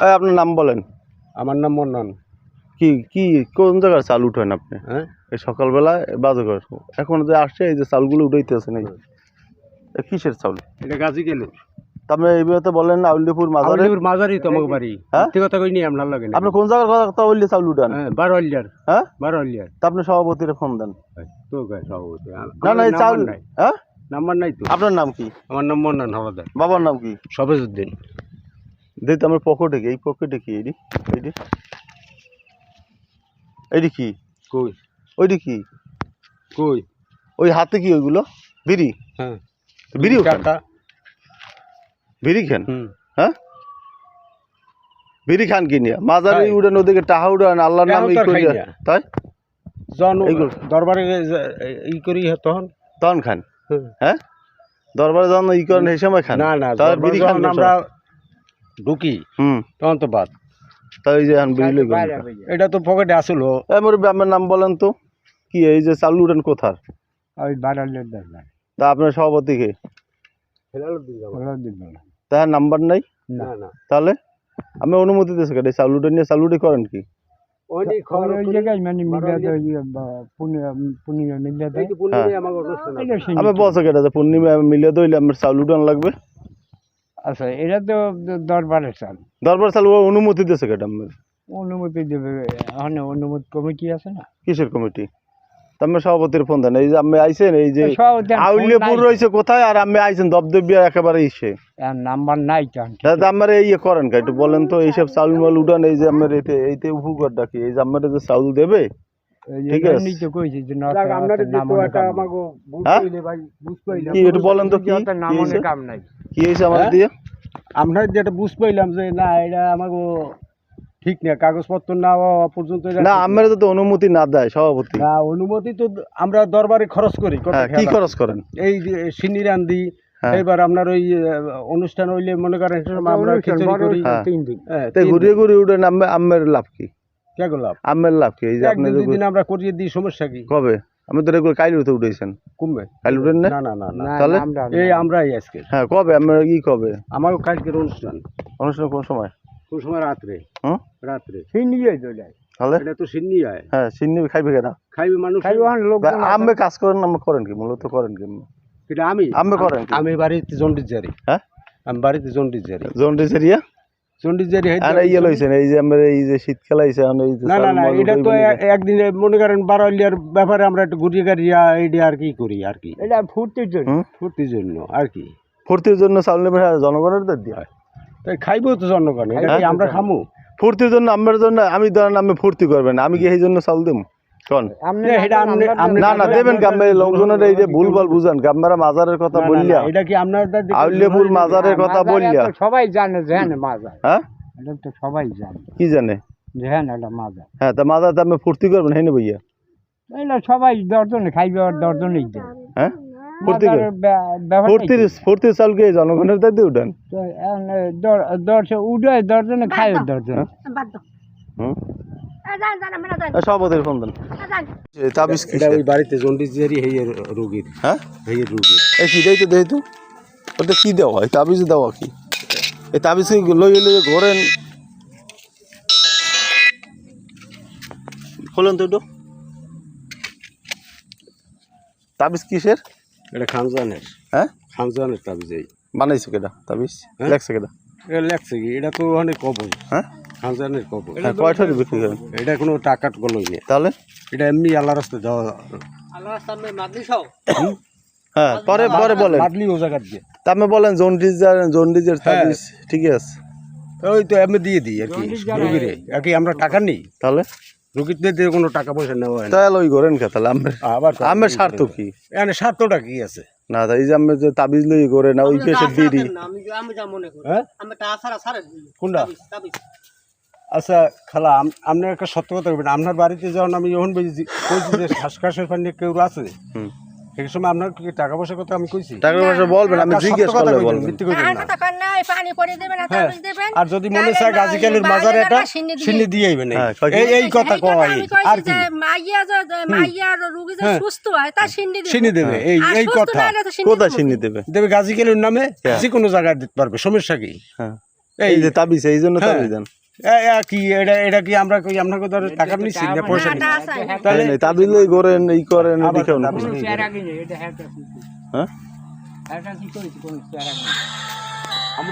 আপনার নাম বলেন। আমার নাম মন্নন। কি কি কোন জায়গার চাল উঠেন আপনি? হ্যাঁ? এই সকালবেলা বাজে করে এখন যে আসছে এই যে চালগুলো উঠাইতেছে নাকি? কিসের চাউল এটা গাছি গেল আপনি এই বিয়েতে বলেন আউলিপুর মাজারে। আউলিপুর মাঝারি তো বাড়ি। হ্যাঁ? কথা কই নি আপনার লাগে আপনি কোন জায়গার কথা বললে চাউল উঠান? হ্যাঁ হ্যাঁ? তা আপনি সভাপতির ফোন দেন। তো গায়ে সভাপতি? না না এই চাউল হ্যাঁ? নাম্বার নাই তো। আপনার নাম কি? আমার নাম মন্নন হলাদার বাবার নাম কি? সবেজউদ্দিন। দিতে আমার পকেটে কি? এই পকেটে কি কি? কই? ওইটি কি? কই? ওই হাতে কি ওইগুলো? বিড়ি? হ্যাঁ। বিড়ি বিড়ি খান? হ্যাঁ? বিড়ি খান কি নিয়ে? মাজারে খাই। উড়ান ওদিকে টাহা উড়ান আল্লাহর নাম ই না। তাই? জন। দরবারে ই করি তখন? তখন খান। হ্যাঁ? দরবারে যখন ই করেন সেই সময় খান? না না বিড়ি খান আমরা? ঢুকি তখন তো বাদ। তাই যে এখন এটা তো পকেটে আসলো। মুরব্বী আপনার নাম বলেন তো। কি এই যে চালু উড়ান কোথার? ওই তা আপনার সভাপতি কে? তার নাম্বার নাই? না। না তাহলে? আমি অনুমতি দিয়েছি কেটে চালু উঠে নিয়ে চালু করেন কি? মানে পূর্ণিমা মিলিয়ে দইলে আমার চালু লাগবে। আচ্ছা এটা তো দরবারের চাল। দরবার চালু অনুমতি দিয়েছে আমার অনুমতি দেবে ওখানে অনুমতি কমিটি আছে না? কিসের কমিটি? আমি সভাপতির ফোন দেন এই যে আমি আইছেন এই যে আউলিয়াপুর রয়েছে কোথায় আর আমি আইছেন দবদবিয়া একেবারে ইসে। নাম্বার নাই দাদা আমার এই ইয়ে করেন কা একটু বলেন তো এইসব চাউল মাল উঠান এই যে আমার এতে এইতে উপকার ডাকি এই যে আমার যে চাউল দেবে ঠিক আছে। হ্যাঁ? কি একটু বলেন তো কি? নাম? কাম নাই। কি হয়েছে আমার হ্যাঁ? দিয়ে আমরা যেটা বুঝ পাইলাম যে না এটা আমাকে ঠিক না কাগজপত্র না হওয়া পর্যন্ত না আমার তো অনুমতি না দেয় সভাপতি। না অনুমতি তো আমরা দরবারে খরচ করি হ্যাঁ কি খরচ করেন? এই যে সিনি রান্দি হ্যাঁ। এবার আপনার ওই অনুষ্ঠান হইলে মনে করেন আমরা খিচুড়ি করি। তিন দিন। ঘুরিয়ে ঘুরিয়ে উঠেন আম্মে আম্মের লাভ কি? কে গোলাপ আম্মের লাভ কি? এই যে আপনি দুদিন আমরা করিয়ে দিই সমস্যা কি? কবে? আমি তো রেগুলার কাইল উঠে উঠেছেন কমবে? কাইল উঠেন না? না না না তাহলে? এই আমরাই আজকে। হ্যাঁ কবে? আমার কি কবে? আমারও কালকের অনুষ্ঠান। অনুষ্ঠান কোন সময়? কোন সময়? রাত্রে। হুম? রাত্রে। সেই নিয়ে চলে তাহলে? এটা তো সিন্নি হয় হ্যাঁ সিন্নি খাইবে কেনা? খাইবে মানুষ। খাইবে লোক বা আম্মে কাজ করেন আমি করেন কি? মূলত করেন কি? এটা আমি। আমি করেন আমি বাড়িতে জন্ডিস জারি। হ্যাঁ? আমি বাড়িতে জন্ডিস জারি। জন্ডিস এরিয়া জন্ডিস জারি হইতে- আর ইয়ে লইছেন এই যে আমার এই যে শীতকাল আইছে এখন এই না না না এটা তো একদিনে মনে করেন বারো লিয়ার ব্যাপারে আমরা একটু ঘুরিয়ে গাড়িয়া এইটা আর কি করি আর কি। এটা ফুর্তির জন্য। ফুর্তির জন্য আর কি। ফুর্তির জন্য চাউল নেবে জনগণের দাঁত দিয়া তাই খাইবো তো জনগণ হ্যাঁ? আমরা খামু? ফুর্তির জন্য আমার জন্য আমি ধরেন আমি ফুর্তি করবেন আমি কি এই জন্য চাল দেব না, না দেবেন লোকজনের এই যে ভুলভাল বুঝান গাম্মারা মাজারের কথা বললিয়া? এটা কি আউলিয়াপুর মাজারের কথা বললিয়া? সবাই জানে হ্যাঁ মাজার। হ্যাঁ? এটা তো সবাই জানে। কি জানে? হ্যাঁ এটা মাজার। হ্যাঁ তা মাজার আমি ফুর্তি করবেন হ্যাঁ ভাইয়া এটা সবাই দর্জনে খাইবে আর দর্জনেই দেয়। হ্যাঁ? ফুর্তি ফুর্তির চাউলকে জনগণের উঠান? দর্শন উঠে দর্জনে খায় দর্জন। হুম? সভাপতির ফোন দেন। তাবিজ এটা ওই বাড়িতে জন্ডিস জারি হেয়ের রোগীর। হ্যাঁ? হেয়ের রোগীর। এই কি তো দেই তো। ওটা কি দেওয়া এই তাবিজ দেওয়া কি? এই তাবিজ কি লই লই ঘোরেন? খোলেন তো একটু। তাবিজ কিসের? এটা খানজানের। হ্যাঁ? খানজানের তাবিজ এই। বানাইছো কেটা তাবিজ? হ্যাঁ? লেখছে কেটা এটা লেখছে কি? এটা তো অনেক কবল হ্যাঁ? খানজানের কবল হ্যাঁ বিক্রি করেন এটা কোনো টাকা গলই নেই। তাহলে? এটা এমনি আল্লাহ রাস্তায় দেওয়া হ্যাঁ পরে পরে বলেন। মাদলি ও জায়গা দিয়ে। বলেন জন্ডিস জন্ডিসের তাবিজ ঠিকই আছে? ওই তো এমনি দিয়ে দিই আর কি রুগীরে। আর কি আমরা টাকা নেই? তাহলে? রুগীদের দিয়ে কোনো টাকা পয়সা নেওয়া হয় তাহলে ওই করেন কে তাহলে? আমের আবার আমের স্বার্থ কি? এখানে স্বার্থটা কি আছে? না তা এই যে আমি যে তাবিজ লই করে না ওই পেশে বিড়ি। হ্যাঁ? কোনটা? আচ্ছা খালা আপনি একটা সত্য কথা বলবেন। আপনার বাড়িতে যখন আমি যখন বলছি কইছি যে শ্বাসকাশের পানি কেউ আছে সেই সময় আপনার কি টাকা পয়সার কথা আমি কইছি? টাকা পয়সা বলবেন আমি জিজ্ঞেস করলে বলবেন। মিথ্যে কইবেন না। পানি পড়ে দেবেন আর হ্যাঁ, তাবিজ দেবেন আর যদি মনে চায় গাজিকালের মাজারে এটা বাইরেটা সিন্নি দিয়ে- সিন্নি আইবেন এই। হ্যাঁ? এই কথা এই কথা কয় আর কি? মাইয়া যে মাইয়া রোগী যে হ্যাঁ। সুস্থ হয় তার সিন্নি দিবে সিন্নি দেবে। এই এই কথা। সিন্নি চিনি দেবে? দেবে? গাজিকালের নামে হ্যাঁ। যে কোনো জায়গায় দিতে পারবে সমস্যা কি? হ্যাঁ। এই যে তাবিজ এই জন্য হ্যাঁ। তাবিজ দেন। কি এটা এটা কি আমরা কই আপনাকে ধরে টাকা নিচ্ছি না পয়সা না, নিচ্ছি তা আছে। তাহলে তাহলে তাবিজ করেন এই করেন দেখাও না এটা হ্যাঁ হ্যাঁ হ্যাঁ কি করেছি? কোন চেহারা কিনে